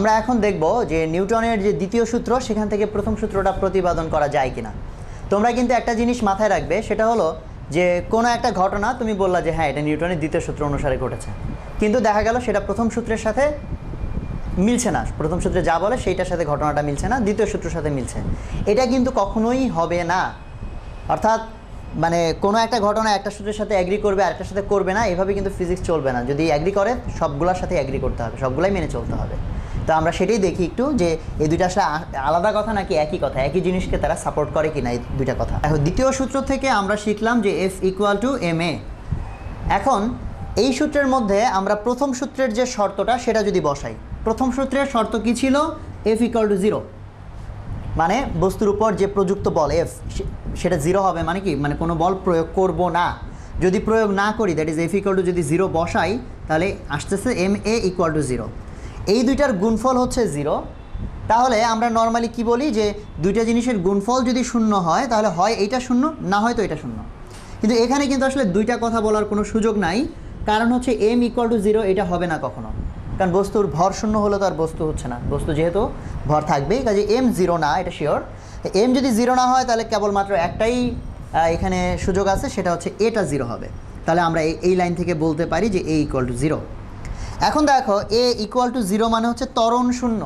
আমরা এখন দেখব যে নিউটনের যে দ্বিতীয় সূত্র, সেখান থেকে প্রথম সূত্রটা প্রতিপাদন করা যায় কিনা। তোমরা কিন্তু একটা জিনিস মাথায় রাখবে, সেটা হলো যে কোনো একটা ঘটনা, তুমি বললা যে হ্যাঁ এটা নিউটনের দ্বিতীয় সূত্র অনুসারে ঘটেছে। কিন্তু দেখা গেল সেটা প্রথম সূত্রের সাথে মিলছে না। প্রথম সূত্রে যা বলে সেইটার সাথে ঘটনাটা মিলছে না, দ্বিতীয় সূত্রের সাথে মিলছে। এটা কিন্তু কখনোই হবে না। অর্থাৎ মানে কোনো একটা ঘটনা একটা সূত্রের সাথে অ্যাগ্রি করবে, আরেকটার সাথে করবে না, এভাবে কিন্তু ফিজিক্স চলবে না। যদি অ্যাগ্রি করে, সবগুলোর সাথে অ্যাগ্রি করতে হবে, সবগুলাই মেনে চলতে হবে। তো আমরা সেটাই দেখি একটু যে এই দুইটা আসলে আলাদা কথা নাকি একই কথা? একই জিনিসকে তারা সাপোর্ট করে কিনা এই দুইটা কথা? এখন দ্বিতীয় সূত্র থেকে আমরা শিখলাম যে F equal to M A এখন এই সূত্রের মধ্যে আমরা প্রথম সূত্রের যে শর্তটা সেটা যদি বসাই, প্রথম সূত্রের শর্ত কি ছিল? এফ ইকুয়াল টু জিরো মানে বস্তুর উপর যে প্রযুক্ত বল এফ সেটা জিরো হবে মানে কি? মানে কোনো বল প্রয়োগ করব না। যদি প্রয়োগ না করি that is F equal to যদি জিরো বসাই, তাহলে আসতেছে M A equal to zero এই দুইটার গুণফল হচ্ছে জিরো। তাহলে আমরা নর্মালি কি বলি যে দুইটা জিনিসের গুণফল যদি শূন্য হয়, তাহলে হয় এইটা শূন্য, না হয় তো এটা শূন্য। কিন্তু এখানে কিন্তু আসলে দুইটা কথা বলার কোনো সুযোগ নাই। কারণ হচ্ছে এম ইকুয়াল টু জিরো এটা হবে না কখনো। কারণ বস্তুর ভর শূন্য হলে তো আর বস্তু হচ্ছে না। বস্তু যেহেতু ভর থাকবেই, কাজে এম জিরো না, এটা শিওর এম যদি জিরো না হয়, তাহলে কেবলমাত্র একটাই এখানে সুযোগ আছে, সেটা হচ্ছে এটা জিরো হবে। তাহলে আমরা এই- লাইন থেকে বলতে পারি যে এ ইকুয়াল টু জিরো এখন দেখো এ ইকুয়াল টু জিরো মানে হচ্ছে তরণ শূন্য।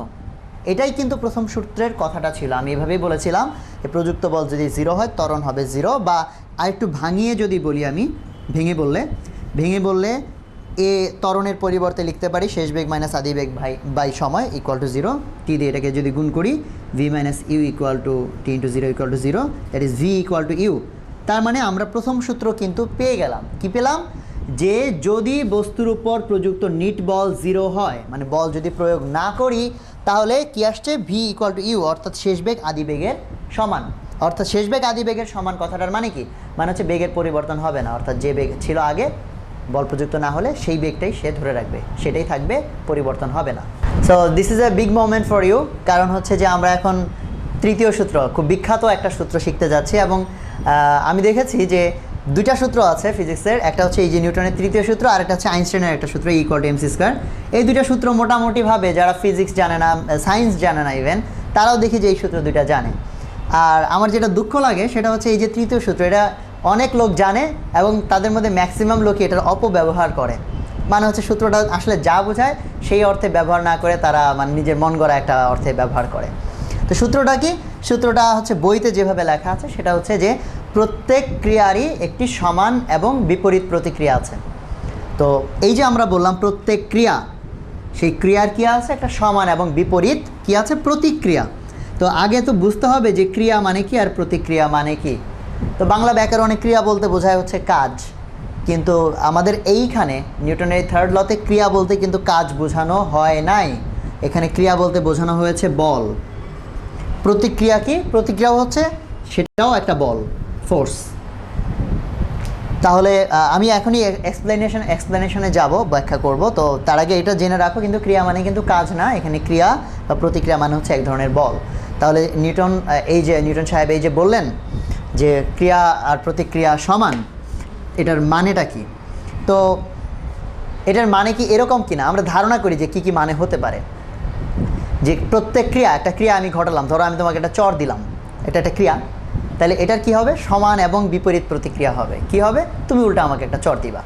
এটাই কিন্তু প্রথম সূত্রের কথাটা ছিল। আমি এভাবেই বলেছিলাম যে প্রযুক্ত বল যদি জিরো হয়, ত্বরণ হবে জিরো বা আরেকটু ভাঙিয়ে যদি বলি আমি, ভেঙে বললে ভেঙে বললে এ তরণের পরিবর্তে লিখতে পারি শেষ বেগ মাইনাস আদি বেগ ভাই, বাই সময় ইকুয়াল টু জিরো টি দিয়ে এটাকে যদি গুণ করি V minus U equal to T into zero equal to zero that is V equal to U তার মানে আমরা প্রথম সূত্র কিন্তু পেয়ে গেলাম। কি পেলাম? যে যদি বস্তুর উপর প্রযুক্ত নিট বল জিরো হয় মানে বল যদি প্রয়োগ না করি, তাহলে কি আসছে? ভি ইকুয়াল টু ইউ অর্থাৎ শেষ বেগ আদি বেগের সমান। অর্থাৎ শেষ বেগ আদি বেগের সমান কথাটার মানে কি? মানে হচ্ছে বেগের পরিবর্তন হবে না, অর্থাৎ যে বেগ ছিল আগে, বল প্রযুক্ত না হলে সেই বেগটাই সে ধরে রাখবে, সেটাই থাকবে, পরিবর্তন হবে না। So this is a big moment for you কারণ হচ্ছে যে আমরা এখন তৃতীয় সূত্র, খুব বিখ্যাত একটা সূত্র শিখতে যাচ্ছি এবং আমি দেখেছি যে দুইটা সূত্র আছে ফিজিক্সের, একটা হচ্ছে এই যে নিউটনের তৃতীয় সূত্র, আর একটা হচ্ছে আইনস্টাইনের একটা সূত্র ইকুয়াল টু এমসি স্কোয়ার এই দুইটা সূত্র মোটামুটিভাবে যারা ফিজিক্স জানে না সায়েন্স জানে না ইভেন তারাও দেখি যে এই সূত্র দুইটা জানে। আর আমার যেটা দুঃখ লাগে, সেটা হচ্ছে এই যে তৃতীয় সূত্র, এটা অনেক লোক জানে এবং তাদের মধ্যে ম্যাক্সিমাম লোকই এটার অপব্যবহার করে। মানে হচ্ছে সূত্রটা আসলে যা বোঝায়, সেই অর্থে ব্যবহার না করে তারা মানে নিজের মন গড়া একটা অর্থে ব্যবহার করে। তো সূত্রটা কি? সূত্রটা হচ্ছে বইতে যেভাবে লেখা আছে, সেটা হচ্ছে যে প্রত্যেক ক্রিয়ারই একটি সমান এবং বিপরীত প্রতিক্রিয়া আছে। তো এই যে আমরা বললাম প্রত্যেক ক্রিয়া, সেই ক্রিয়ার কী আছে? একটা সমান এবং বিপরীত কি আছে? প্রতিক্রিয়া। তো আগে তো বুঝতে হবে যে ক্রিয়া মানে কি আর প্রতিক্রিয়া মানে কি। তো বাংলা ব্যাকরণে ক্রিয়া বলতে বোঝায় হচ্ছে কাজ। কিন্তু আমাদের এইখানে নিউটনের থার্ড লতে ক্রিয়া বলতে কিন্তু কাজ বোঝানো হয় নাই। এখানে ক্রিয়া বলতে বোঝানো হয়েছে বল। প্রতিক্রিয়া কি? প্রতিক্রিয়া হচ্ছে সেটাও একটা বল ফোর্স তাহলে আমি এখনই এক্সপ্লেনেশন এক্সপ্লেনেশনে যাব, ব্যাখ্যা করব। তো তার আগে এটা জেনে রাখো, কিন্তু ক্রিয়া মানে কিন্তু কাজ না। এখানে ক্রিয়া বা প্রতিক্রিয়া মানে হচ্ছে এক ধরনের বল। তাহলে নিউটন এই যে নিউটন সাহেব এই যে বললেন যে ক্রিয়া আর প্রতিক্রিয়া সমান, এটার মানেটা কি? তো এটার মানে কি এরকম কিনা? আমরা ধারণা করি যে কি কি মানে হতে পারে। যে প্রত্যেক ক্রিয়া, একটা ক্রিয়া আমি ঘটালাম, ধরো আমি তোমাকে একটা চর দিলাম, এটা একটা ক্রিয়া, তাহলে এটার কি হবে? সমান এবং বিপরীত প্রতিক্রিয়া হবে। কি হবে? তুমি উল্টা আমাকে একটা চর দিবা।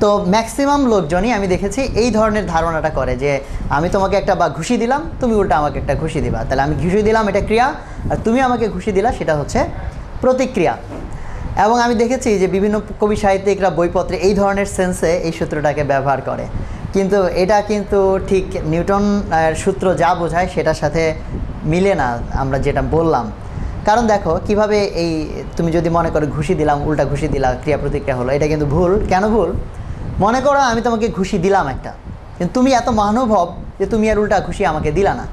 তো ম্যাক্সিমাম লোকজনই আমি দেখেছি এই ধরনের ধারণাটা করে যে আমি তোমাকে একটা বা ঘুষি দিলাম, তুমি উল্টা আমাকে একটা ঘুষি দিবা। তাহলে আমি ঘুষি দিলাম, এটা ক্রিয়া, আর তুমি আমাকে ঘুষি দিলা, সেটা হচ্ছে প্রতিক্রিয়া। এবং আমি দেখেছি যে বিভিন্ন কবি সাহিত্যিকরা, বইপত্রে এই ধরনের সেন্সে এই সূত্রটাকে ব্যবহার করে। কিন্তু এটা কিন্তু ঠিক নিউটন সূত্র যা বোঝায় সেটার সাথে মিলে না, আমরা যেটা বললাম। কারণ দেখো, কীভাবে এই তুমি যদি মনে করো ঘুষি দিলাম, উল্টা ঘুষি দিলাম ক্রিয়া প্রতিক্রিয়া হলো, এটা কিন্তু ভুল। কেন ভুল? মনে করো আমি তোমাকে ঘুষি দিলাম একটা, কিন্তু তুমি এত মহানুভব যে তুমি আর উল্টা ঘুষি আমাকে দিলা না।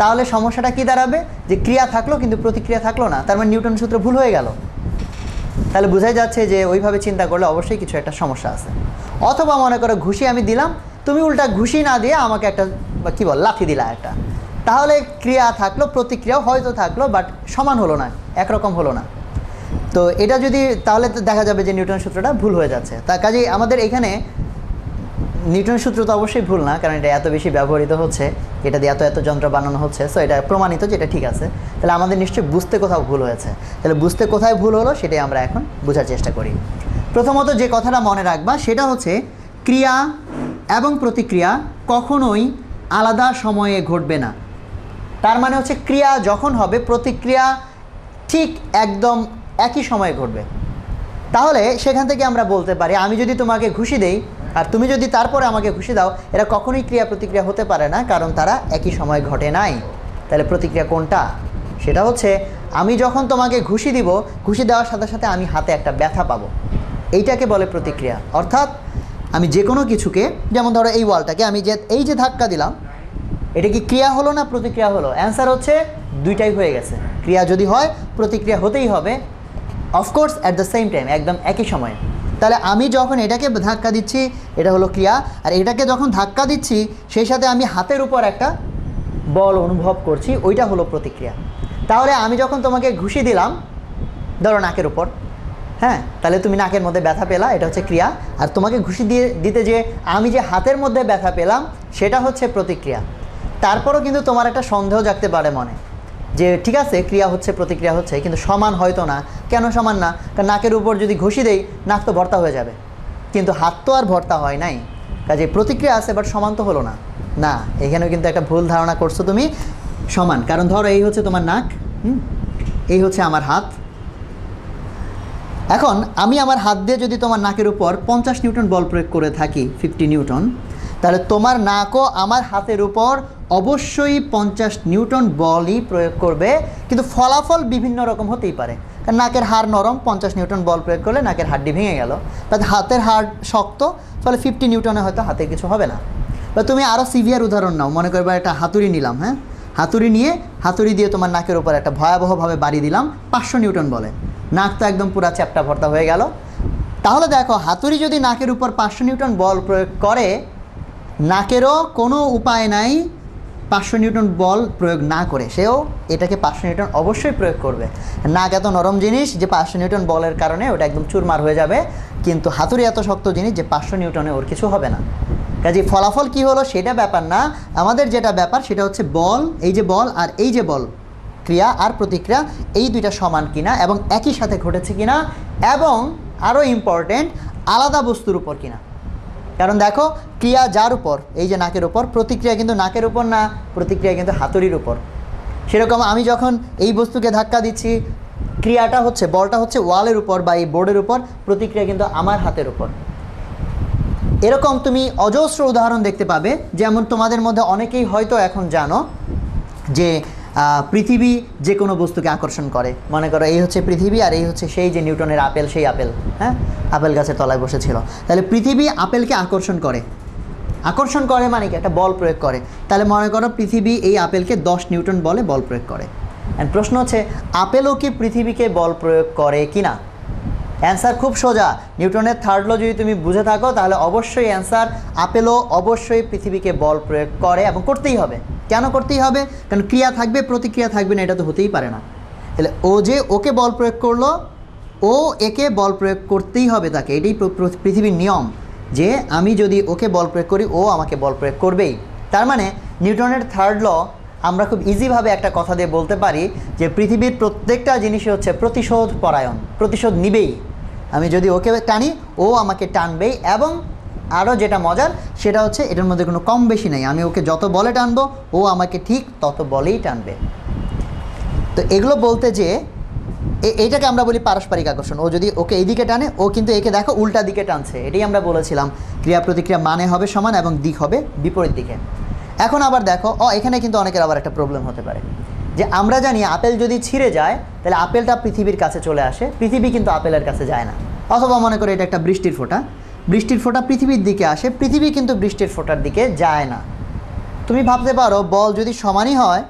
তাহলে সমস্যাটা কি দাঁড়াবে? যে ক্রিয়া থাকল, কিন্তু প্রতিক্রিয়া থাকল না, তার মানে নিউটন সূত্র ভুল হয়ে গেল। তাহলে বোঝাই যাচ্ছে যে ওইভাবে চিন্তা করলে অবশ্যই কিছু একটা সমস্যা আছে। অথবা মনে করো ঘুষি আমি দিলাম তুমি উল্টা ঘুষি না দিয়ে আমাকে একটা কী বল, লাথি দিলা একটা। তাহলে ক্রিয়া থাকল, প্রতিক্রিয়াও হয়তো থাকল বাট সমান হলো না, একরকম হলো না। তো এটা যদি, তাহলে তো দেখা যাবে যে নিউটন সূত্রটা ভুল হয়ে যাচ্ছে। তার কাজেই আমাদের এখানে নিউটন সূত্র তো অবশ্যই ভুল না, কারণ এটা এত বেশি ব্যবহৃত হচ্ছে, এটা দিয়ে এত এত যন্ত্র বানানো হচ্ছে সো এটা প্রমাণিত যে এটা ঠিক আছে। তাহলে আমাদের নিশ্চয়ই বুঝতে কোথাও ভুল হয়েছে। তাহলে বুঝতে কোথায় ভুল হলো সেটাই আমরা এখন বোঝার চেষ্টা করি। প্রথমত যে কথাটা মনে রাখবা, সেটা হচ্ছে ক্রিয়া এবং প্রতিক্রিয়া কখনোই আলাদা সময়ে ঘটবে না। তার মানে হচ্ছে ক্রিয়া যখন হবে, প্রতিক্রিয়া ঠিক একদম একই সময়ে ঘটবে। তাহলে সেখান থেকে আমরা বলতে পারি, আমি যদি তোমাকে ঘুষি দেই আর তুমি যদি তারপরে আমাকে ঘুষি দাও, এরা কখনোই ক্রিয়া প্রতিক্রিয়া হতে পারে না, কারণ তারা একই সময় ঘটে নাই। তাহলে প্রতিক্রিয়া কোনটা? সেটা হচ্ছে, আমি যখন তোমাকে ঘুষি দিব, ঘুষি দেওয়ার সাথে সাথে আমি হাতে একটা ব্যথা পাবো। এইটাকে বলে প্রতিক্রিয়া। অর্থাৎ আমি যে কোনো কিছুকে, যেমন ধরো এই ওয়ালটাকে, আমি যে এই যে ধাক্কা দিলাম, এটা কি ক্রিয়া হলো না প্রতিক্রিয়া হলো? অ্যান্সার হচ্ছে দুইটাই হয়ে গেছে। ক্রিয়া যদি হয়, প্রতিক্রিয়া হতেই হবে of course at the same time একদম একই সময়ে। তাহলে আমি যখন এটাকে ধাক্কা দিচ্ছি, এটা হলো ক্রিয়া, আর এটাকে যখন ধাক্কা দিচ্ছি, সেই সাথে আমি হাতের উপর একটা বল অনুভব করছি, ওইটা হলো প্রতিক্রিয়া। তাহলে আমি যখন তোমাকে ঘুষি দিলাম, ধরো নাকের উপর হ্যাঁ তাহলে তুমি নাকের মধ্যে ব্যথা পেলা, এটা হচ্ছে ক্রিয়া। আর তোমাকে ঘুষি দিয়ে দিতে যে আমি যে হাতের মধ্যে ব্যথা পেলাম, সেটা হচ্ছে প্রতিক্রিয়া। তারপরও কিন্তু তোমার একটা সন্দেহ জাগতে পারে মনে। যে ঠিক আছে, ক্রিয়া হচ্ছে, প্রতিক্রিয়া হচ্ছে, কিন্তু সমান হয়তো না। কেন সমান না? কারণ নাকের উপর যদি ঘুষি দেই, নাক তো ভর্তা হয়ে যাবে। কিন্তু হাত তো আর ভর্তা হয় নাই। কাজে প্রতিক্রিয়া আছে বাট সমান তো হলো না। না, এখানেও কিন্তু একটা ভুল ধারণা করছ তুমি। সমান, কারণ ধরো এই হচ্ছে তোমার নাক, হুম? এই হচ্ছে আমার হাত। এখন আমি আমার হাত দিয়ে যদি তোমার নাকের উপর পঞ্চাশ নিউটন বল প্রয়োগ করে থাকি ফিফটি নিউটন, তাহলে তোমার নাকও আমার হাতের উপর অবশ্যই পঞ্চাশ নিউটন বলই প্রয়োগ করবে। কিন্তু ফলাফল বিভিন্ন রকম হতেই পারে। কারণ নাকের হাড় নরম, পঞ্চাশ নিউটন বল প্রয়োগ করলে নাকের হাড্ডি ভেঙে গেল। বাট হাতের হাড় শক্ত ফলে ফিফটি নিউটনে হয়তো হাতে কিছু হবে না। বা তুমি আরও সিভিয়ার উদাহরণ নাও, মনে করবে একটা হাতুড়ি নিলাম হ্যাঁ? হাতুড়ি নিয়ে, হাতুড়ি দিয়ে তোমার নাকের উপর একটা ভয়াবহভাবে বাড়ি দিলাম, পাঁচশো নিউটন বলে। নাক তো একদম পুরা চ্যাপটা ভর্তা হয়ে গেল। তাহলে দেখো, হাতুড়ি যদি নাকের উপর পাঁচশো নিউটন বল প্রয়োগ করে, নাকেরও কোনো উপায় নাই পাঁচশো নিউটন বল প্রয়োগ না করে। সেও এটাকে পাঁচশো নিউটন অবশ্যই প্রয়োগ করবে। নাক এত নরম জিনিস যে পাঁচশো নিউটন বলের কারণে ওটা একদম চুরমার হয়ে যাবে। কিন্তু হাতুড়ি এত শক্ত জিনিস যে পাঁচশো নিউটনে ওর কিছু হবে না। কাজে ফলাফল কি হলো সেটা ব্যাপার না। আমাদের যেটা ব্যাপার সেটা হচ্ছে বল, এই যে বল আর এই যে বল। ক্রিয়া আর প্রতিক্রিয়া এই দুইটা সমান কিনা এবং একই সাথে ঘটেছে কিনা এবং আরও ইম্পর্টেন্ট আলাদা বস্তুর উপর কিনা। কারণ দেখো, ক্রিয়া যার উপর, এই যে নাকের উপর, প্রতিক্রিয়া কিন্তু নাকের উপর না, প্রতিক্রিয়া কিন্তু হাতুড়ির উপর। সেরকম আমি যখন এই বস্তুকে ধাক্কা দিচ্ছি, ক্রিয়াটা হচ্ছে, বলটা হচ্ছে ওয়ালের উপর বা এই বোর্ডের উপর, প্রতিক্রিয়া কিন্তু আমার হাতের উপর। এরকম তুমি অজস্র উদাহরণ দেখতে পাবে, যেমন তোমাদের মধ্যে অনেকেই হয়তো এখন জানো যে পৃথিবী যে কোনো বস্তুকে আকর্ষণ করে। মনে করো এই হচ্ছে পৃথিবী আর এই হচ্ছে সেই যে নিউটনের আপেল, সেই আপেল হ্যাঁ? আপেল গাছের তলায় বসেছিল। তাহলে পৃথিবী আপেলকে আকর্ষণ করে। আকর্ষণ করে মানে কি? একটা বল প্রয়োগ করে। তাহলে মনে করো পৃথিবী এই আপেলকে দশ নিউটন বলে বল প্রয়োগ করে। অ্যান্ড প্রশ্ন হচ্ছে, আপেলও কি পৃথিবীকে বল প্রয়োগ করে কি না অ্যান্সার খুব সোজা। নিউটনের থার্ড ল যদি তুমি বুঝে থাকো, তাহলে অবশ্যই অ্যান্সার আপেলও অবশ্যই পৃথিবীকে বল প্রয়োগ করে এবং করতেই হবে। কেন করতেই হবে? কারণ ক্রিয়া থাকবে, প্রতিক্রিয়া থাকবে না, এটা তো হতেই পারে না। তাহলে ও যে ওকে বল প্রয়োগ করল, ও একে বল প্রয়োগ করতেই হবে তাকে। এটাই পৃথিবীর নিয়ম যে আমি যদি ওকে বল প্রয়োগ করি, ও আমাকে বল প্রয়োগ করবেই। তার মানে নিউটনের থার্ড ল আমরা খুব ইজিভাবে একটা কথা দিয়ে বলতে পারি যে পৃথিবীর প্রত্যেকটা জিনিসই হচ্ছে প্রতিশোধ পরায়ণ, প্রতিশোধ নিবেই। আমি যদি ওকে টানি, ও আমাকে টানবেই এবং আরও যেটা মজার, সেটা হচ্ছে এটার মধ্যে কোনো কম বেশি নেই। আমি ওকে যত বলে টানবো, ও আমাকে ঠিক তত বলেই টানবে। তো এগুলো বলতে যে এইটাকে আমরা বলি পারস্পরিক আকর্ষণ ও যদি ওকে এইদিকে টানে, ও কিন্তু একে দেখো উল্টা দিকে টানছে। এটাই আমরা বলেছিলাম ক্রিয়া প্রতিক্রিয়া মানে হবে সমান এবং দিক হবে বিপরীত দিকে। এখন আবার দেখো ও এখানে কিন্তু অনেকের আবার একটা প্রবলেম হতে পারে। যে আমরা জানি আপেল যদি ছিঁড়ে যায়, তাহলে আপেলটা পৃথিবীর কাছে চলে আসে, পৃথিবী কিন্তু আপেলের কাছে যায় না। অথবা মনে করে এটা একটা বৃষ্টির ফোঁটা। বৃষ্টির ফোঁটা পৃথিবীর দিকে আসে, পৃথিবী কিন্তু বৃষ্টির ফোঁটার দিকে যায় না। তুমি ভাবতে পারো, বল যদি সমানই হয়,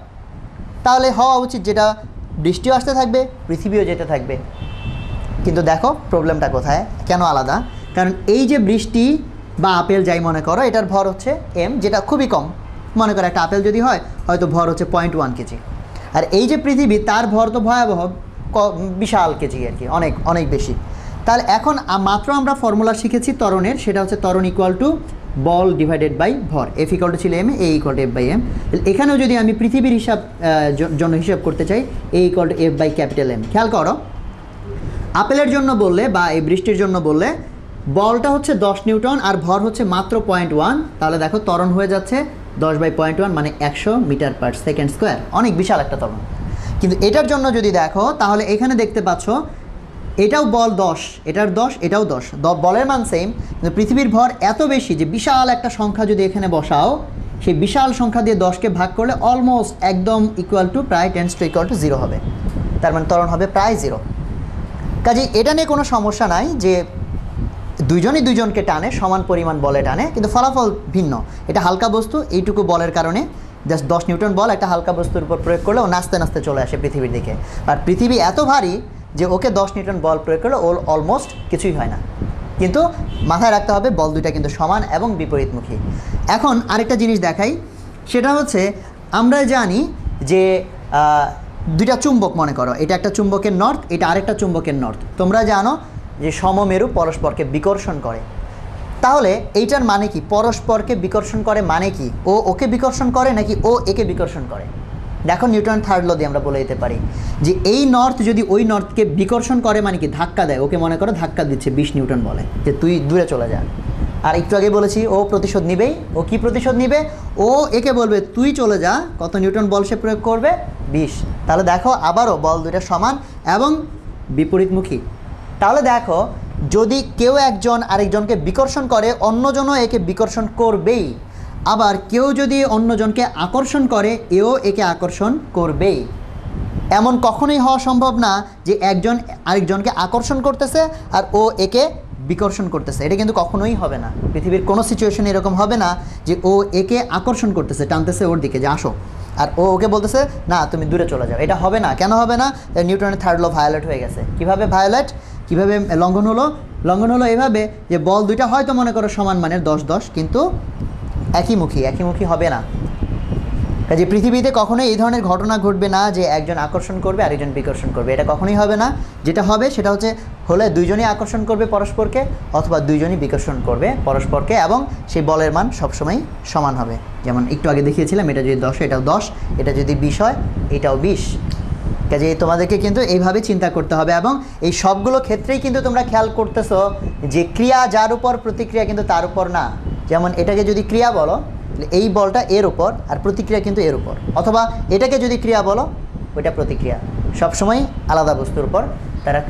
তাহলে হওয়া উচিত যেটা বৃষ্টিও আসতে থাকবে, পৃথিবীও যেতে থাকবে। কিন্তু দেখো, প্রবলেমটা কোথায়? কেন আলাদা? কারণ এই যে বৃষ্টি বা আপেল যাই মনে করো, এটার ভর হচ্ছে এম যেটা খুবই কম। মনে করো একটা আপেল যদি হয়, হয়তো ভর হচ্ছে পয়েন্ট ওয়ান কেজি। আর এই যে পৃথিবী, তার ভর তো ভয়াবহ বিশাল কেজি আর কি, অনেক অনেক বেশি। তাহলে এখন মাত্র আমরা ফর্মুলা শিখেছি তরণের সেটা হচ্ছে তরণ ইকুয়াল টু বল ডিভাইডেড বাই ভর। এফ ইকল টু ছিল M A equal to F by M এখানেও যদি আমি পৃথিবীর হিসাব জন্য হিসাব করতে চাই A equal to F by capital M খেয়াল করো, আপেলের জন্য বললে বা এই বৃষ্টির জন্য বললে বলটা হচ্ছে দশ নিউটন আর ভর হচ্ছে মাত্র পয়েন্ট ওয়ান তাহলে দেখো তরণ হয়ে যাচ্ছে দশ বাই পয়েন্ট ওয়ান মানে একশো মিটার পার সেকেন্ড স্কোয়ার অনেক বিশাল একটা তরণ কিন্তু এটার জন্য যদি দেখো, তাহলে এখানে দেখতে পাচ্ছ এটাও বল দশ, এটার দশ, এটাও দশ। বলের মান সেম কিন্তু পৃথিবীর ভর এত বেশি যে বিশাল একটা সংখ্যা যদি এখানে বসাও, সেই বিশাল সংখ্যা দিয়ে দশকে ভাগ করলে অলমোস্ট একদম ইকুয়াল টু প্রায় tends to equal to zero হবে। তার মানে ত্বরণ হবে প্রায় জিরো কাজে এটা নিয়ে কোনো সমস্যা নাই যে দুইজনই দুইজনকে টানে, সমান পরিমাণ বলে টানে, কিন্তু ফলাফল ভিন্ন। এটা হালকা বস্তু, এইটুকু বলের কারণে জাস্ট দশ নিউটন বল একটা হালকা বস্তুর উপর প্রয়োগ করলে ও নাচতে নাচতে চলে আসে পৃথিবীর দিকে। আর পৃথিবী এত ভারী যে ওকে দশ নিউটন বল প্রয়োগ করলে ওর অলমোস্ট কিছুই হয় না। কিন্তু মাথায় রাখতে হবে বল দুইটা কিন্তু সমান এবং বিপরীতমুখী। এখন আরেকটা জিনিস দেখাই, সেটা হচ্ছে আমরা জানি যে দুইটা চুম্বক মনে করো, এটা একটা চুম্বকের নর্থ এটা আরেকটা চুম্বকের নর্থ তোমরা জানো যে সমমেরু পরস্পরকে বিকর্ষণ করে। তাহলে এইটার মানে কি? পরস্পরকে বিকর্ষণ করে মানে কি? ও ওকে বিকর্ষণ করে নাকি ও একে বিকর্ষণ করে? দেখো নিউটন থার্ড ল দিয়ে আমরা বলে দিতে পারি যে এই নর্থ যদি ওই নর্থকে বিকর্ষণ করে মানে কি ধাক্কা দেয়, ওকে মনে করো ধাক্কা দিচ্ছে বিশ নিউটন বলে, যে তুই দূরে চলে যা। আর একটু আগে বলেছি, ও প্রতিশোধ নিবেই ও কি প্রতিশোধ নিবে? ও একে বলবে, তুই চলে যা, কত নিউটন বল সে প্রয়োগ করবে? বিশ। তাহলে দেখো আবারও বল দুইটা সমান এবং বিপরীতমুখী। তাহলে দেখো, যদি কেউ একজন আরেকজনকে বিকর্ষণ করে, অন্যজনও একে বিকর্ষণ করবেই। আবার কেউ যদি অন্যজনকে আকর্ষণ করে, এও একে আকর্ষণ করবেই। এমন কখনোই হওয়া সম্ভব না যে একজন আরেকজনকে আকর্ষণ করতেছে আর ও একে বিকর্ষণ করতেছে। এটা কিন্তু কখনোই হবে না। পৃথিবীর কোনো সিচুয়েশন এরকম হবে না যে ও একে আকর্ষণ করতেছে, টানতেছে ওর দিকে যে আসো। আর ও ওকে বলতেছে, না, তুমি দূরে চলে যাও। এটা হবে না। কেন হবে না? নিউটনের থার্ড ল ভায়োলেট হয়ে গেছে। কীভাবে ভায়োলেট কীভাবে লঙ্ঘন হলো? লঙ্ঘন হলো এভাবে যে বল দুইটা হয়তো মনে করো সমান মানের দশ দশ, কিন্তু একইমুখী একইমুখী হবে না। কাজে পৃথিবীতে কখনোই এই ধরনের ঘটনা ঘটবে না যে একজন আকর্ষণ করবে, আরেকজন বিকর্ষণ করবে। এটা কখনোই হবে না। যেটা হবে সেটা হচ্ছে হলে দুইজনই আকর্ষণ করবে পরস্পরকে অথবা দুইজনই বিকর্ষণ করবে পরস্পরকে এবং সেই বলের মান সবসময় সমান হবে। যেমন একটু আগে দেখিয়েছিলাম, এটা যদি দশ, এটাও দশ, এটা যদি বিশ হয়, এটাও বিশ। কাজে তোমাদেরকে কিন্তু এইভাবে চিন্তা করতে হবে এবং এই সবগুলো ক্ষেত্রেই কিন্তু তোমরা খেয়াল করতেছো যে ক্রিয়া যার উপর প্রতিক্রিয়া কিন্তু তার উপর না। যেমন এটাকে যদি ক্রিয়া বলো এই বলটা এর উপর আর প্রতিক্রিয়া কিন্তু এর উপর। অথবা এটাকে যদি ক্রিয়া বলো, ওইটা প্রতিক্রিয়া। সবসময় আলাদা বস্তুর উপর তারা